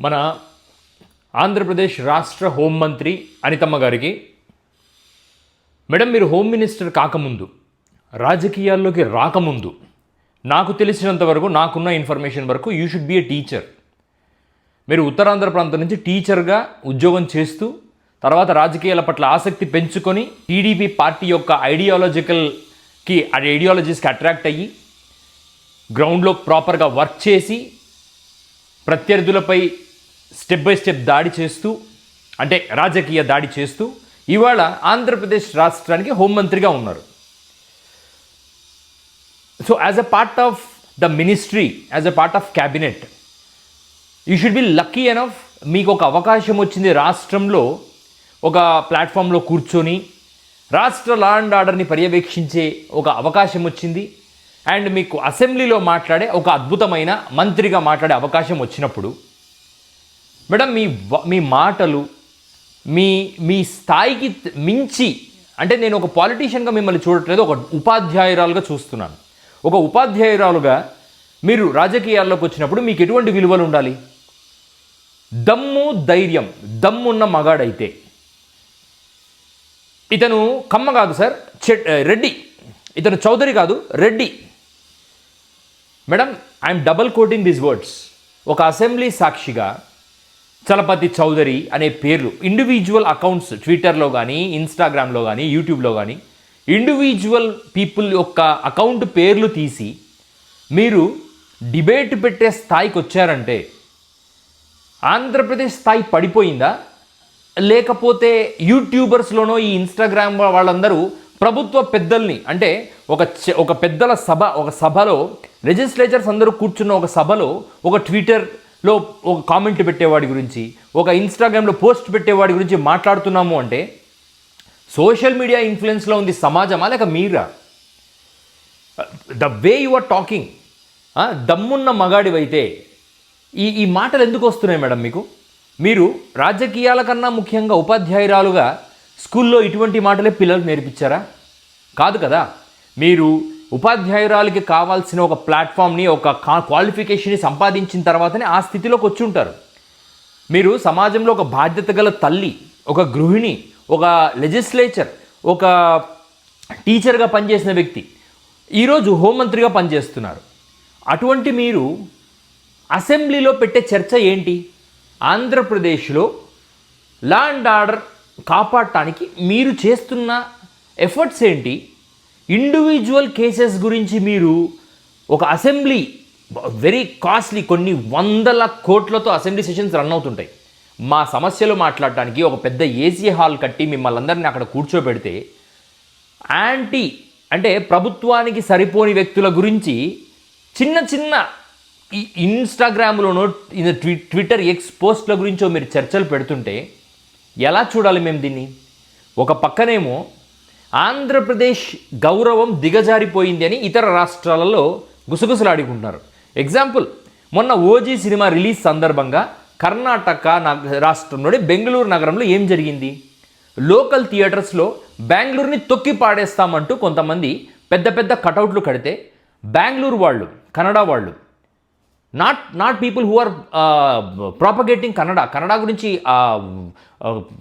మన ఆంధ్రప్రదేశ్ రాష్ట్ర హోంమంత్రి అనితమ్మ గారికి మేడం మీరు హోమ్ మినిస్టర్ కాకముందు రాజకీయాల్లోకి రాకముందు నాకు తెలిసినంత వరకు నాకున్న ఇన్ఫర్మేషన్ వరకు you should be a teacher మీరు ఉత్తరాంధ్ర ప్రాంతం నుంచి టీచర్గా ఉద్యోగం చేస్తూ తర్వాత రాజకీయాల పట్ల ఆసక్తి పెంచుకొని టీడీపీ పార్టీ యొక్క ఐడియాలజికల్కి ఐడియాలజీస్కి అట్రాక్ట్ అయ్యి గ్రౌండ్లో ప్రాపర్గా వర్క్ చేసి ప్రత్యర్థులపై స్టెప్ బై స్టెప్ దాడి చేస్తూ అంటే రాజకీయ దాడి చేస్తూ ఇవాళ ఆంధ్రప్రదేశ్ రాష్ట్రానికి హోంమంత్రిగా ఉన్నారు. So as a part of the ministry as a part of cabinet you should be lucky enough మీకు ఒక అవకాశం వచ్చింది రాష్ట్రంలో ఒక ప్లాట్ఫామ్లో కూర్చొని రాష్ట్ర లా అండ్ ఆర్డర్ని పర్యవేక్షించే ఒక అవకాశం వచ్చింది. అండ్ మీకు అసెంబ్లీలో మాట్లాడే ఒక అద్భుతమైన మంత్రిగా మాట్లాడే అవకాశం వచ్చినప్పుడు మేడం మీ మీ మాటలు మీ మీ స్థాయికి మించి అంటే నేను ఒక పాలిటీషియన్గా మిమ్మల్ని చూడట్లేదు ఒక ఉపాధ్యాయురాలుగా చూస్తున్నాను. ఒక ఉపాధ్యాయురాలుగా మీరు రాజకీయాల్లోకి వచ్చినప్పుడు మీకు ఎటువంటి విలువలు ఉండాలి? దమ్ము ధైర్యం దమ్మున్న మగాడైతే. ఇతను కమ్మ కాదు సార్ చెట్ రెడ్డి. ఇతను చౌదరి కాదు Reddy. Madam I'm double quoting these words. ఒక అసెంబ్లీ సాక్షిగా చలపతి చౌదరి అనే పేర్లు ఇండివిజువల్ అకౌంట్స్ ట్విట్టర్లో కానీ ఇన్స్టాగ్రామ్లో కానీ యూట్యూబ్లో కానీ ఇండివిజువల్ పీపుల్ యొక్క అకౌంట్ పేర్లు తీసి మీరు డిబేట్ పెట్టే స్థాయికి వచ్చారంటే ఆంధ్రప్రదేశ్ స్థాయి పడిపోయిందా? లేకపోతే యూట్యూబర్స్లోనో ఈ ఇన్స్టాగ్రామ్ వాళ్ళందరూ ప్రభుత్వ పెద్దల్ని అంటే ఒక చె- ఒక పెద్దల సభ ఒక సభలో లెజిస్లేచర్స్ అందరూ కూర్చున్న ఒక సభలో ఒక ట్విట్టర్ లో ఒక కామెంట్ పెట్టేవాడి గురించి ఒక ఇన్స్టాగ్రామ్లో పోస్ట్ పెట్టేవాడి గురించి మాట్లాడుతున్నాము అంటే సోషల్ మీడియా ఇన్ఫ్లుయెన్స్లో ఉంది సమాజమా లేక మీరా? The way you are talking దమ్మున్న మగాడివైతే ఈ ఈ మాటలు ఎందుకు వస్తున్నాయి మేడం మీకు? మీరు రాజకీయాల కన్నా ముఖ్యంగా ఉపాధ్యాయురాలుగా స్కూల్లో ఇటువంటి మాటలే పిల్లలకు నేర్పించారా? కాదు కదా. మీరు ఉపాధ్యాయురాలకి కావాల్సిన ఒక ప్లాట్ఫామ్ని ఒక క్వాలిఫికేషన్ని సంపాదించిన తర్వాతనే ఆ స్థితిలోకి వచ్చి ఉంటారు. మీరు సమాజంలో ఒక బాధ్యత గల తల్లి ఒక గృహిణి ఒక లెజిస్లేచర్ ఒక టీచర్గా పనిచేసిన వ్యక్తి ఈరోజు హోంమంత్రిగా పనిచేస్తున్నారు. అటువంటి మీరు అసెంబ్లీలో పెట్టే చర్చ ఏంటి? ఆంధ్రప్రదేశ్లో లా అండ్ ఆర్డర్ కాపాడటానికి మీరు చేస్తున్న ఎఫర్ట్స్ ఏంటి? ఇండివిజువల్ కేసెస్ గురించి మీరు ఒక అసెంబ్లీ వెరీ కాస్ట్లీ కొన్ని వందల కోట్లతో అసెంబ్లీ సెషన్స్ రన్ అవుతుంటాయి. మా సమస్యలు మాట్లాడటానికి ఒక పెద్ద ఏసీ హాల్ కట్టి మిమ్మల్ని అందరినీ అక్కడ కూర్చోబెడితే యాంటీ అంటే ప్రభుత్వానికి సరిపోని వ్యక్తుల గురించి చిన్న చిన్న ఈ ఇన్స్టాగ్రామ్లోనో ట్వి ట్విట్టర్ ఎక్స్ పోస్ట్ల గురించో మీరు చర్చలు పెడుతుంటే ఎలా చూడాలి మేము దీన్ని? ఒక పక్కనేమో ఆంధ్రప్రదేశ్ గౌరవం దిగజారిపోయింది అని ఇతర రాష్ట్రాలలో గుసగుసలాడుకుంటున్నారు. ఎగ్జాంపుల్ మొన్న ఓజీ సినిమా రిలీజ్ సందర్భంగా కర్ణాటక నగ రాష్ట్రంలోని బెంగళూరు నగరంలో ఏం జరిగింది? లోకల్ థియేటర్స్లో బెంగళూరుని తొక్కి పాడేస్తామంటూ కొంతమంది పెద్ద పెద్ద కటౌట్లు కడితే బెంగళూరు వాళ్ళు కన్నడ వాళ్ళు not not people who are propagating Kannada Kannada గురించి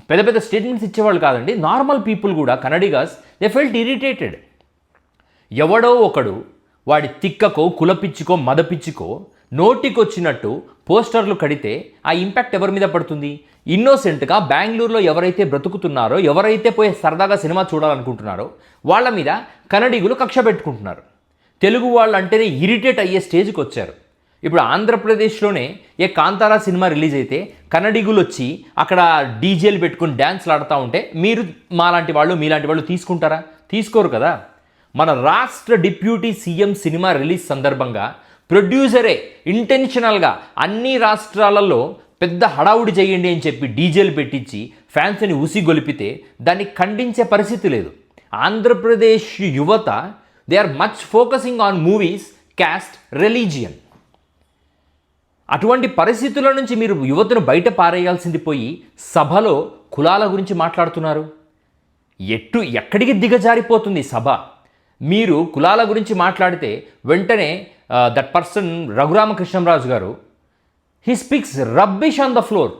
పెద్ద పెద్ద స్టేట్మెంట్స్ ఇచ్చేవాళ్ళు కాదండి. నార్మల్ పీపుల్ కూడా కన్నడిగాస్ దే ఫెల్ట్ ఇరిటేటెడ్ ఎవడో ఒకడు వాడి తిక్కకో కులపిచ్చుకో మదపిచ్చుకో నోటికొచ్చినట్టు పోస్టర్లు కడితే ఆ ఇంపాక్ట్ ఎవరి మీద పడుతుంది? ఇన్నోసెంట్గా బెంగళూరులో ఎవరైతే బ్రతుకుతున్నారో ఎవరైతే పోయి సరదాగా సినిమా చూడాలనుకుంటున్నారో వాళ్ళ మీద కన్నడిగులు కక్ష పెట్టుకుంటున్నారు. తెలుగు వాళ్ళు అంటేనే ఇరిటేట్ అయ్యే స్టేజ్కి వచ్చారు. ఇప్పుడు ఆంధ్రప్రదేశ్లోనే ఏ కాంతారా సినిమా రిలీజ్ అయితే కన్నడిగులు వచ్చి అక్కడ డీజేలు పెట్టుకుని డ్యాన్స్లు ఆడుతూ ఉంటే మీరు మాలాంటి వాళ్ళు మీలాంటి వాళ్ళు తీసుకుంటారా? తీసుకోరు కదా. మన రాష్ట్ర డిప్యూటీ సీఎం సినిమా రిలీజ్ సందర్భంగా ప్రొడ్యూసరే ఇంటెన్షనల్గా అన్ని రాష్ట్రాలలో పెద్ద హడావుడి చేయండి అని చెప్పి డీజేలు పెట్టించి ఫ్యాన్స్ని ఉసిగొలిపితే దాన్ని ఖండించే పరిస్థితి లేదు. ఆంధ్రప్రదేశ్ యువత they are much focusing on movies caste religion అటువంటి పరిస్థితుల నుంచి మీరు యువతను బయట పారేయాల్సింది పోయి సభలో కులాల గురించి మాట్లాడుతున్నారు. ఎట్టు ఎక్కడికి దిగజారిపోతుంది సభ? మీరు కులాల గురించి మాట్లాడితే వెంటనే that person Raghurama Krishnam Raju garu he speaks rubbish on the floor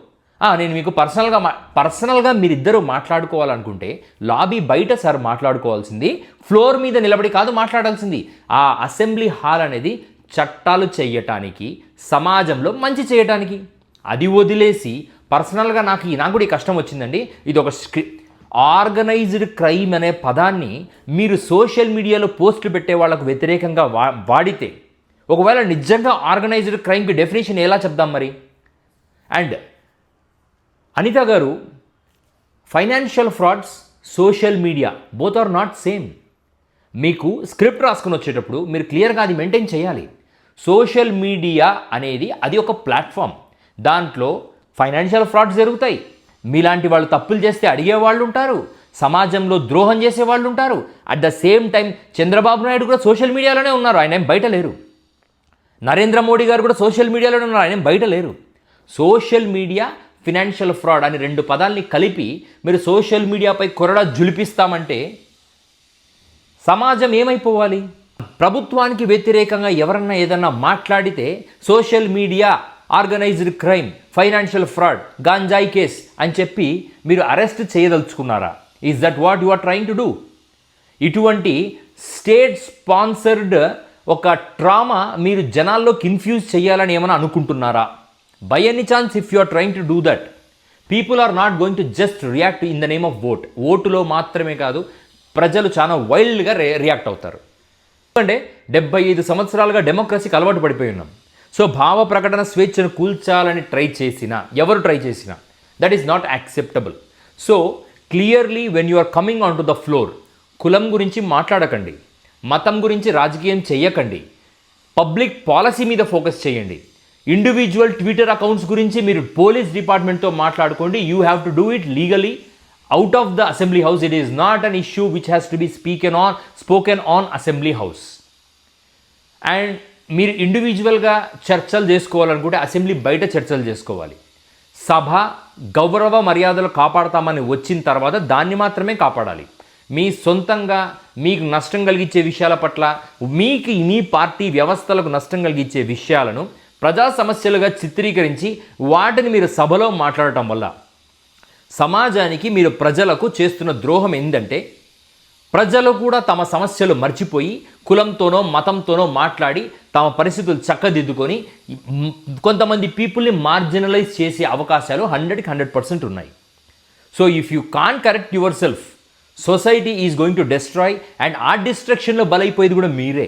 నేను మీకు పర్సనల్గా మా పర్సనల్గా మీరిద్దరూ మాట్లాడుకోవాలనుకుంటే లాబీ బయట సార్ మాట్లాడుకోవాల్సింది ఫ్లోర్ మీద నిలబడి కాదు మాట్లాడాల్సింది. ఆ అసెంబ్లీ హాల్ అనేది చట్టాలు చేయటానికి సమాజంలో మంచి చేయటానికి. అది వదిలేసి పర్సనల్గా నాకు ఈ- నాకు కూడా ఈ కష్టం వచ్చిందండి. ఇది ఒక స్క్రి ఆర్గనైజ్డ్ క్రైమ్ అనే పదాన్ని మీరు సోషల్ మీడియాలో పోస్టులు పెట్టే వాళ్ళకు వ్యతిరేకంగా వా వాడితే ఒకవేళ నిజంగా ఆర్గనైజ్డ్ క్రైమ్కి డెఫినేషన్ ఎలా చెప్దాం మరి? And Anitha garu financial frauds social media both are not same. మీకు స్క్రిప్ట్ రాసుకుని వచ్చేటప్పుడు మీరు క్లియర్గా అది మెయింటైన్ చేయాలి. సోషల్ మీడియా అనేది అది ఒక ప్లాట్ఫామ్. దాంట్లో ఫైనాన్షియల్ ఫ్రాడ్స్ జరుగుతాయి. మీలాంటి వాళ్ళు తప్పులు చేస్తే అడిగే వాళ్ళు ఉంటారు. సమాజంలో ద్రోహం చేసే వాళ్ళు ఉంటారు. At the same time Chandrababu Naidu కూడా సోషల్ మీడియాలోనే ఉన్నారు. ఆయన ఏం బయట లేరు. నరేంద్ర మోడీ గారు కూడా సోషల్ మీడియాలోనే ఉన్నారు. ఆయన ఏం బయట లేరు. సోషల్ మీడియా ఫినాన్షియల్ ఫ్రాడ్ అని రెండు పదాల్ని కలిపి మీరు సోషల్ మీడియాపై కొరడా జులిపిస్తామంటే సమాజం ఏమైపోవాలి? ప్రభుత్వానికి వ్యతిరేకంగా ఎవరన్నా ఏదన్నా మాట్లాడితే social media organised crime financial fraud ganja case అని చెప్పి మీరు arrest చేయదలుచుకున్నారా? Is that what you are trying to do ఇటువంటి స్టేట్ స్పాన్సర్డ్ ఒక ట్రామా మీరు జనాల్లో కన్ఫ్యూజ్ చేయాలని ఏమైనా అనుకుంటున్నారా? By any chance if you are trying to do that people are not going to just react in the name of vote ఓటులో మాత్రమే కాదు ప్రజలు చాలా వైల్డ్గా రియాక్ట్ అవుతారు. ఎందుకంటే డెబ్బై ఐదు సంవత్సరాలుగా డెమోక్రసీకి అలవాటు పడిపోయి ఉన్నాం. సో భావ ప్రకటన స్వేచ్ఛను కూల్చాలని ట్రై చేసినా ఎవరు ట్రై చేసినా that is not acceptable so clearly when you are coming on to the floor కులం గురించి మాట్లాడకండి మతం గురించి రాజకీయం చేయకండి పబ్లిక్ పాలసీ మీద ఫోకస్ చేయండి. ఇండివిజువల్ ట్విట్టర్ అకౌంట్స్ గురించి మీరు పోలీస్ డిపార్ట్మెంట్తో మాట్లాడుకోండి you have to do it legally out of the assembly house it is not an issue which has to be spoken on spoken on assembly house and మీరు ఇండివిజువల్గా చర్చలు చేసుకోవాలనుకుంటే assembly బయట చర్చలు చేసుకోవాలి. సభ గౌరవ మర్యాదలు కాపాడతామని వచ్చిన తర్వాత దాన్ని మాత్రమే కాపాడాలి. మీ సొంతంగా మీకు నష్టం కలిగించే విషయాల పట్ల మీకు మీ పార్టీ వ్యవస్థలకు నష్టం కలిగించే విషయాలను ప్రజా సమస్యలుగా చిత్రీకరించి వాటిని మీరు సభలో మాట్లాడటం వల్ల సమాజానికి మీరు ప్రజలకు చేస్తున్న ద్రోహం ఏంటంటే ప్రజలు కూడా తమ సమస్యలు మర్చిపోయి కులంతోనో మతంతోనో మాట్లాడి తమ పరిస్థితులు చక్కదిద్దుకొని కొంతమంది పీపుల్ని మార్జినలైజ్ చేసే అవకాశాలు హండ్రెడ్కి హండ్రెడ్ పర్సెంట్ ఉన్నాయి. So if you can correct yourself society is going to destroy and ఆ డిస్ట్రక్షన్లో బలైపోయేది కూడా మీరే.